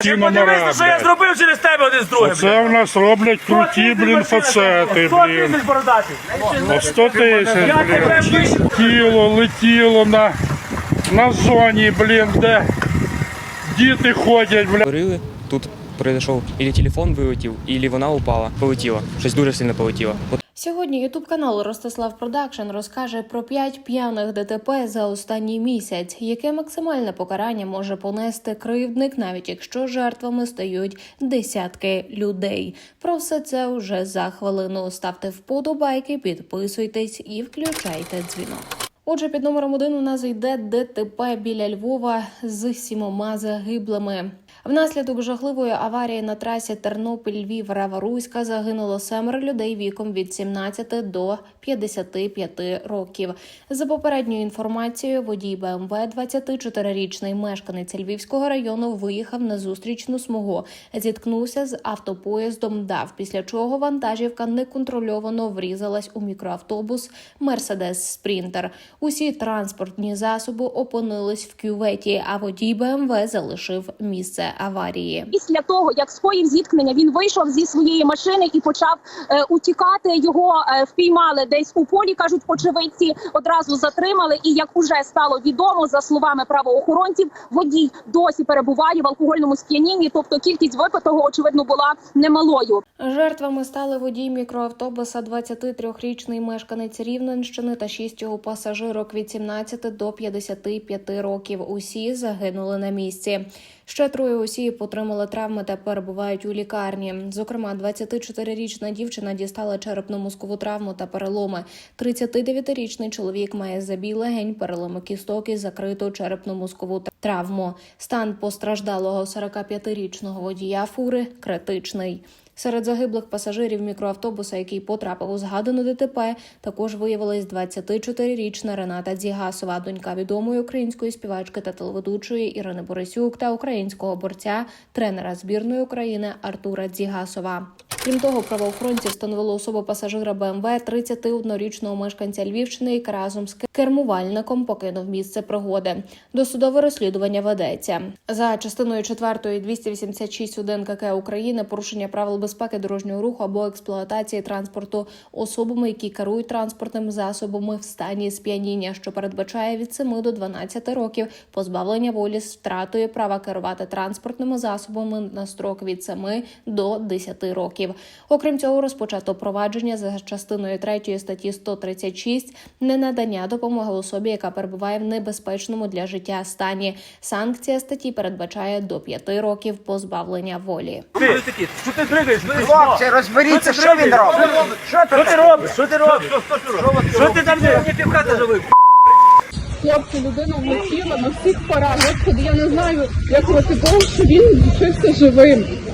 Ти подивися, що я зробив через тебе один з другим. Це в нас роблять круті, блін, фацети. Сто блін. тисяч бородатий. По 100 тисяч, Я тебе блін. вийшов. Летіло, летіло на, на зоні, блін, де діти ходять, блядь. Говорили, тут произошов ілі телефон вилетів, ілі вона упала, полетіла. Щось дуже сильно полетіло. От Сьогодні ютуб канал Ростислав Продакшн розкаже про 5 п'яних ДТП за останній місяць, яке максимальне покарання може понести кривдник, навіть якщо жертвами стають десятки людей. Про все це уже за хвилину. Ставте вподобайки, підписуйтесь і включайте дзвінок. Отже, під номером один у нас йде ДТП біля Львова з сімома загиблими. Внаслідок жахливої аварії на трасі Тернопіль-Львів Рава-Руська загинуло семеро людей віком від 17 до 55 років. За попередньою інформацією, водій БМВ, 24-річний мешканець Львівського району, виїхав на зустрічну смугу, зіткнувся з автопоїздом ДАВ, після чого вантажівка неконтрольовано врізалась у мікроавтобус Мерседес Спрінтер. Усі транспортні засоби опинились в кюветі, а водій БМВ залишив місце аварії. Після того, як скоїв зіткнення, він вийшов зі своєї машини і почав е, утікати. Його е, впіймали десь у полі. кажуть, очевидці одразу затримали. І як уже стало відомо, за словами правоохоронців, водій досі перебуває в алкогольному сп'янінні. Тобто кількість випитого очевидно була немалою. Жертвами стали водій мікроавтобуса, 23-річний мешканець Рівненщини та шість його пасажирок від 17 до 55 років. Усі загинули на місці. Ще троє осіб отримали травми та перебувають у лікарні. Зокрема, 24-річна дівчина дістала черепно-мозкову травму та переломи. 39-річний чоловік має забій легень, переломи кісток і закриту черепно-мозкову травму. Стан постраждалого 45-річного водія фури критичний. Серед загиблих пасажирів мікроавтобуса, який потрапив у згадану ДТП, також виявилась 24-річна Рената Дзігасова, донька відомої української співачки та телеведучої Ірини Борисюк та українського борця, тренера збірної України Артура Дзігасова. Крім того, правоохоронці встановили особу пасажира БМВ 31-річного мешканця Львівщини, який разом з кермувальником покинув місце пригоди. Досудове розслідування ведеться за частиною 4 286 1 КК України порушення правил безпеки дорожнього руху або експлуатації транспорту особами, які керують транспортними засобами в стані сп'яніння, що передбачає від 7 до 12 років позбавлення волі з втратою права керувати транспортними засобами на строк від 7 до 10 років. Окрім цього, розпочато провадження за частиною 3 статті 136 ненадання допомоги особі, яка перебуває в небезпечному для життя стані. Санкція статті передбачає до 5 років позбавлення волі. Ти, що ти дригаєш? Хлопці, розберіться, що він робить. Що ти робиш? Що ти робиш? Що ти там не? Хлопці, людина влетіла на всіх парах. Господи, я не знаю, як роки що він лишився живим.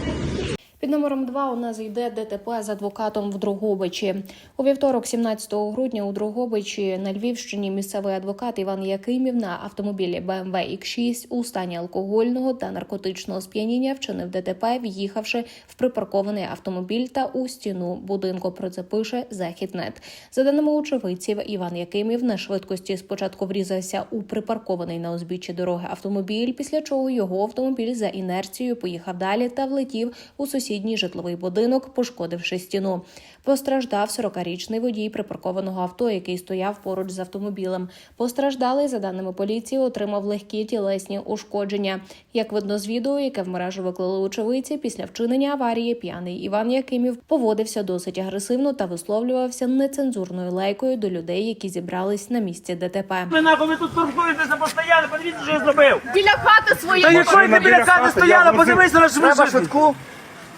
Під номером 2 у нас йде ДТП з адвокатом в Дрогобичі. У вівторок, 17 грудня, у Дрогобичі на Львівщині місцевий адвокат Іван Якимів на автомобілі BMW X6 у стані алкогольного та наркотичного сп'яніння вчинив ДТП, в'їхавши в припаркований автомобіль та у стіну будинку. Про це пише Західнет. За даними очевидців, Іван Якимів на швидкості спочатку врізався у припаркований на узбіччі дороги автомобіль, після чого його автомобіль за інерцією поїхав далі та влетів у сусідній житловий будинок, пошкодивши стіну. Постраждав 40-річний водій припаркованого авто, який стояв поруч з автомобілем. Постраждалий, за даними поліції, отримав легкі тілесні ушкодження. Як видно з відео, яке в мережу виклали очевидці, після вчинення аварії п'яний Іван Якимів поводився досить агресивно та висловлювався нецензурною лайкою до людей, які зібрались на місці ДТП. Ви нахуй ви тут торгуєтеся постійно, подивіться, що я зробив. Біля хати своєї Та якої ти біля хати стояла, подивись на швидку.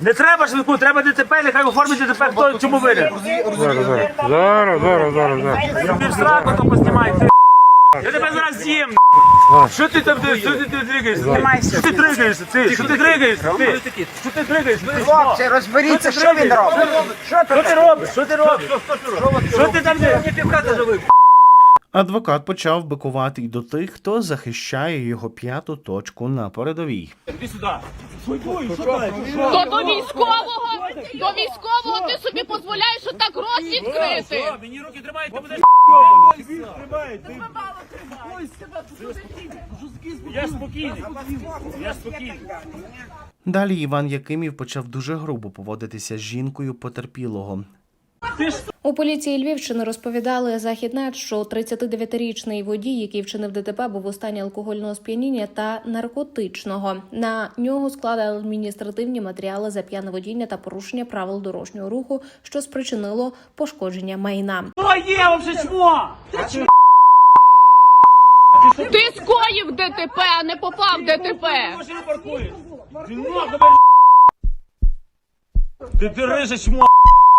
Не треба швидку, треба ДТП, нехай оформить ДТП, хто чому винен. Зараз, зараз, зараз, зараз, зараз. Ти в сраку то поснімай, ти. Я тебе зараз з'їм. Що ти там, ти- що ти ти дригаєшся? Що ти дригаєшся? Ти, що ти дригаєшся? Ти, що ти дригаєшся? Ти, Хлопці, розберіться, що він робить. Що ти робиш? Що ти робиш? Що ти там не півхати живив? Адвокат почав бикувати й до тих, хто захищає його п'яту точку на передовій. Іди сюди. То до військового, до військового ти собі дозволяєш отак рот відкрити. Мені руки тримають, ти. Будеш Я спокійний. Я спокійний. Далі Іван Якимів почав дуже грубо поводитися з жінкою потерпілого. У поліції Львівщини розповідали західнет, що 39-річний водій, який вчинив ДТП, був у стані алкогольного сп'яніння та наркотичного. На нього складали адміністративні матеріали за п'яне водіння та порушення правил дорожнього руху, що спричинило пошкодження майна. Хто є вже чмо? Ти скоїв ДТП, а не попав в ДТП. Ти Ти ти чмо.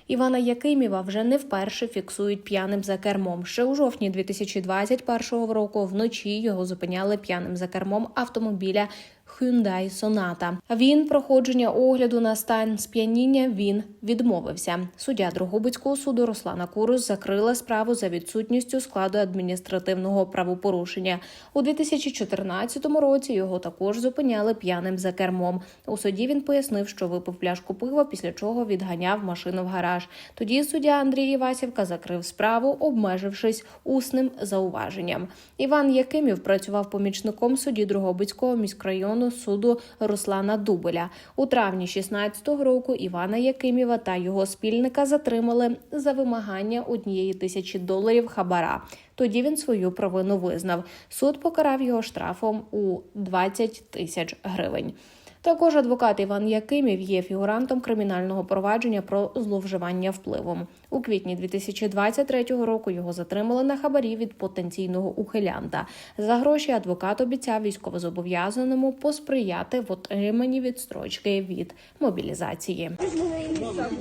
Івана Якимєва вже не вперше фіксують п'яним за кермом. Ще у жовтні 2021 року вночі його зупиняли п'яним за кермом автомобіля Hyundai Sonata. Він проходження огляду на стан сп'яніння він відмовився. Суддя Дрогобицького суду Руслана Курус закрила справу за відсутністю складу адміністративного правопорушення. У 2014 році його також зупиняли п'яним за кермом. У суді він пояснив, що випив пляшку пива, після чого відганяв машину в гараж. Тоді суддя Андрій Івасівка закрив справу, обмежившись усним зауваженням. Іван Якимів працював помічником судді Дрогобицького міськрайону суду Руслана Дубеля. У травні 16-го року Івана Якимєва та його спільника затримали за вимагання однієї тисячі доларів хабара. Тоді він свою провину визнав. Суд покарав його штрафом у 20 тисяч гривень. Також адвокат Іван Якимів є фігурантом кримінального провадження про зловживання впливом. У квітні 2023 року його затримали на хабарі від потенційного ухилянта. За гроші адвокат обіцяв військовозобов'язаному посприяти в отриманні відстрочки від мобілізації.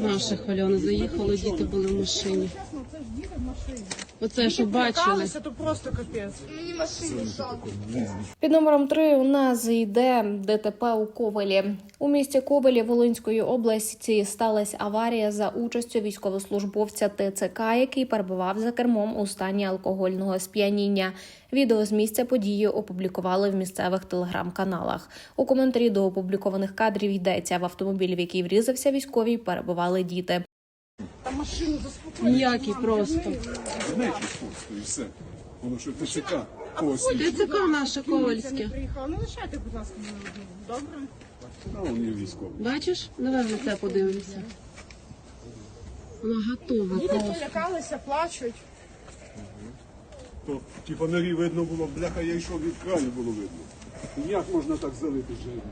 Наша хвальона заїхали, діти були в машині. Оце що бачили. Під номером 3 у нас йде ДТП у Ковелі. У місті Ковелі Волинської області сталася аварія за участю військовослужбовця ТЦК, який перебував за кермом у стані алкогольного сп'яніння. Відео з місця події опублікували в місцевих телеграм-каналах. У коментарі до опублікованих кадрів йдеться в автомобілі, в який врізався військовий, перебували діти. Ніякий просто. і все. Воно що ТЦК когось. ТЦК наше ковальське. А он є військовий. Бачиш? Давай на це подивимося. Вона готова просто. То ті фонарі видно було, бляха, я йшов від краю, було видно. Як можна так залити життя?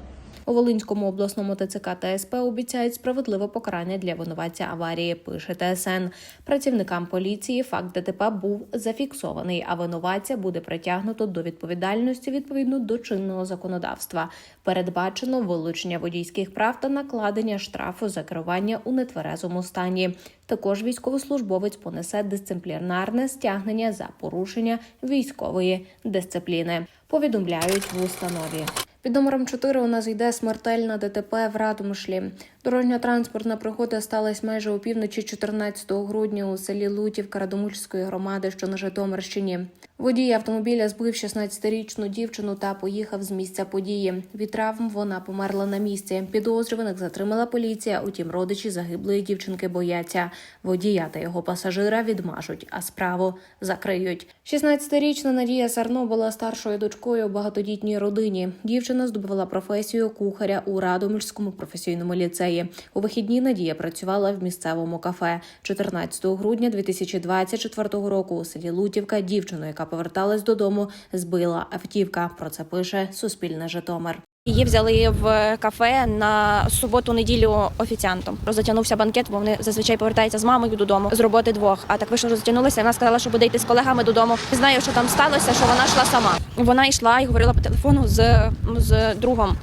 У Волинському обласному ТЦК та СП обіцяють справедливе покарання для винуватця аварії. Пише ТСН. Працівникам поліції факт ДТП був зафіксований, а винуватця буде притягнуто до відповідальності відповідно до чинного законодавства. Передбачено вилучення водійських прав та накладення штрафу за керування у нетверезому стані. Також військовослужбовець понесе дисциплінарне стягнення за порушення військової дисципліни. Повідомляють в установі. Під номером 4 у нас йде смертельна ДТП в Радомишлі. Дорожньо-транспортна пригода сталася майже у півночі 14 грудня у селі Лутівка Радомульської громади, що на Житомирщині. Водій автомобіля збив 16-річну дівчину та поїхав з місця події. Від травм вона померла на місці. Підозрюваних затримала поліція. Утім, родичі загиблої дівчинки бояться. Водія та його пасажира відмажуть, а справу закриють. 16-річна Надія Сарно була старшою дочкою у багатодітній родині. Дівчина здобувала професію кухаря у Радомирському професійному ліцеї. У вихідні Надія працювала в місцевому кафе. 14 грудня 2024 року у селі Лутівка дівчину, яка поверталась додому, збила автівка. Про це пише Суспільне Житомир. Її взяли в кафе на суботу-неділю офіціантом. Розтягнувся банкет, бо вони зазвичай повертаються з мамою додому з роботи двох. А так вийшло, розтягнулися. Вона сказала, що буде йти з колегами додому. Не знаю, що там сталося, що вона йшла сама. Вона йшла і говорила по телефону з, з другом.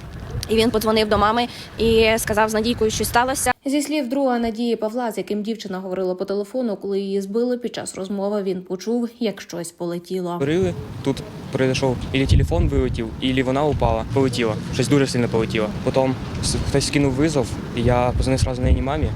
І він подзвонив до мами і сказав з Надійкою, що сталося. Зі слів друга Надії Павла, з яким дівчина говорила по телефону, коли її збили під час розмови, він почув, як щось полетіло. Говорили, тут пройшов ілі телефон вилетів, ілі вона упала, полетіла. Щось дуже сильно полетіло. Потім хтось скинув визов, і я позвонив одразу на її мамі.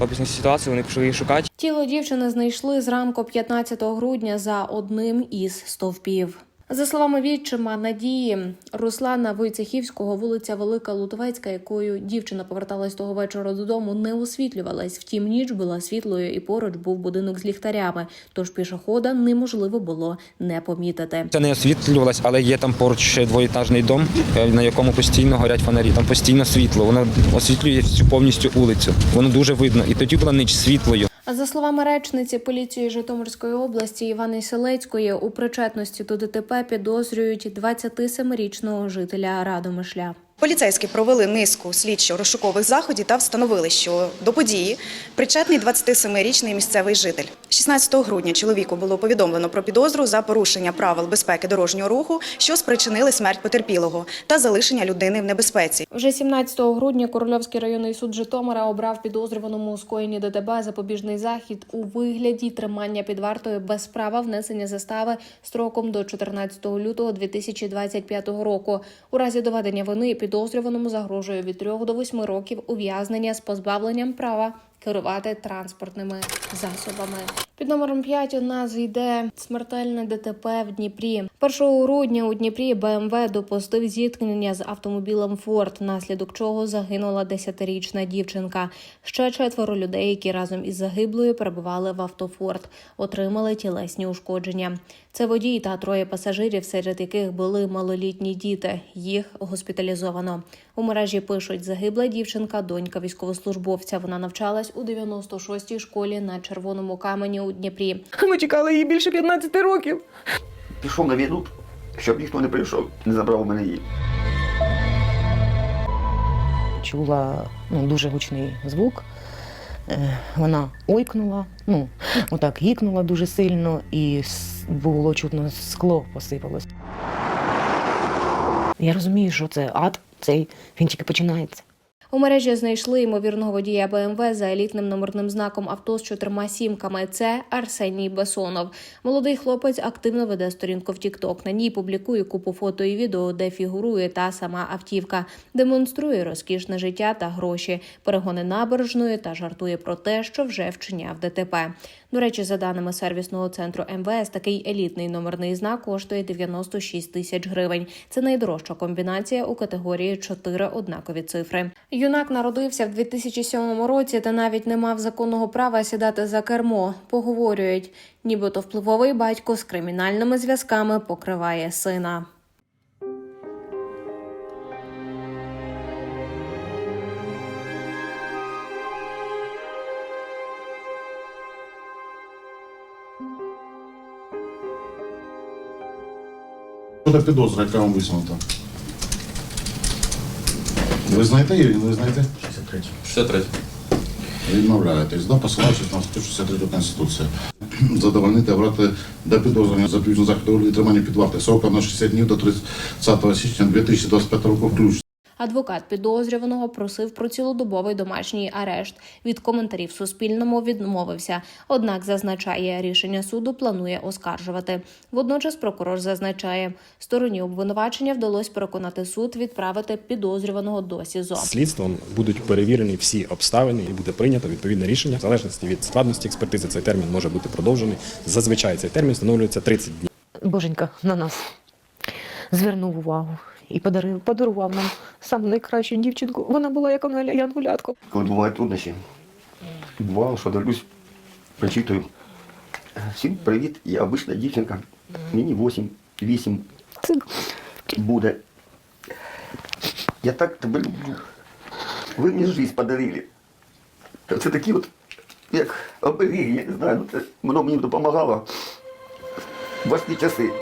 Об'яснив ситуацію, вони пішли її шукати. Тіло дівчини знайшли зранку 15 грудня за одним із стовпів. За словами відчима Надії Руслана Войцехівського, вулиця Велика Лутовецька, якою дівчина поверталась того вечора додому, не освітлювалась. Втім, ніч була світлою, і поруч був будинок з ліхтарями. Тож пішохода неможливо було не помітити. Це не освітлювалось, але є там поруч ще двоєтажний дом, е, на якому постійно горять фонарі. Там постійно світло. Воно освітлює всю повністю вулицю. Воно дуже видно. І тоді була ніч світлою. За словами речниці поліції Житомирської області Івани Селецької, у причетності до ДТП підозрюють 27-річного жителя Радомишля. Поліцейські провели низку слідчо-розшукових заходів та встановили, що до події причетний 27-річний місцевий житель. 16 грудня чоловіку було повідомлено про підозру за порушення правил безпеки дорожнього руху, що спричинили смерть потерпілого та залишення людини в небезпеці. Вже 17 грудня Корольовський районний суд Житомира обрав підозрюваному у скоєнні ДТП запобіжний захід у вигляді тримання під вартою без права внесення застави строком до 14 лютого 2025 року. У разі доведення вини підозрюваному загрожує від 3 до 8 років ув'язнення з позбавленням права керувати транспортними засобами. Під номером 5 у нас йде смертельне ДТП в Дніпрі. 1 грудня у Дніпрі БМВ допустив зіткнення з автомобілем Форд, внаслідок чого загинула 10-річна дівчинка. Ще четверо людей, які разом із загиблою перебували в авто Форд, отримали тілесні ушкодження. Це водій та троє пасажирів, серед яких були малолітні діти. Їх госпіталізовано. У мережі пишуть, загибла дівчинка, донька військовослужбовця. Вона навчалась у 96-й школі на червоному камені у Дніпрі. Ми чекали її більше 15 років. Пішов на війну, щоб ніхто не прийшов, не забрав у мене її. Чула ну, дуже гучний звук. Е, Вона ойкнула, ну, отак гікнула дуже сильно, і було чутно, скло посипалось. Я розумію, що це ад, цей він тільки починається. У мережі знайшли ймовірного водія БМВ за елітним номерним знаком авто з чотирма сімками. Це Арсеній Бесонов. Молодий хлопець активно веде сторінку в TikTok. На ній публікує купу фото і відео, де фігурує та сама автівка, демонструє розкішне життя та гроші, перегони набережною та жартує про те, що вже вчиняв ДТП. До речі, за даними сервісного центру МВС, такий елітний номерний знак коштує 96 тисяч гривень. Це найдорожча комбінація у категорії 4 однакові цифри. Юнак народився в 2007 році та навіть не мав законного права сідати за кермо. Поговорюють, нібито впливовий батько з кримінальними зв'язками покриває сина. Що підозра, яка вам висунута? Ви знаєте її, ви знаєте? 63. 63. Відмовляєтесь, да, посилаючись на статтю 63 Конституції. Задовольнити обрати до підозрювання за півічну заходу і тримання під вартою сроком на 60 днів до 30 січня 2025 року включно. Адвокат підозрюваного просив про цілодобовий домашній арешт. Від коментарів Суспільному відмовився. Однак зазначає, рішення суду планує оскаржувати. Водночас прокурор зазначає, стороні обвинувачення вдалося переконати суд відправити підозрюваного до СІЗО. Слідством будуть перевірені всі обставини і буде прийнято відповідне рішення. В залежності від складності експертизи цей термін може бути продовжений. Зазвичай цей термін встановлюється 30 днів. Боженька на нас звернув увагу і подарив, подарував нам саму найкращу дівчинку. Вона була як Анеля Янгулятко. Коли бувають труднощі, бувало, що дивлюсь, прочитую. Всім привіт, я обична дівчинка. Мені 8, 8 буде. Я так тебе люблю. Ви мені життя подарили. Це такі от, як оберіги, я не знаю, воно мені допомагало в важкі часи.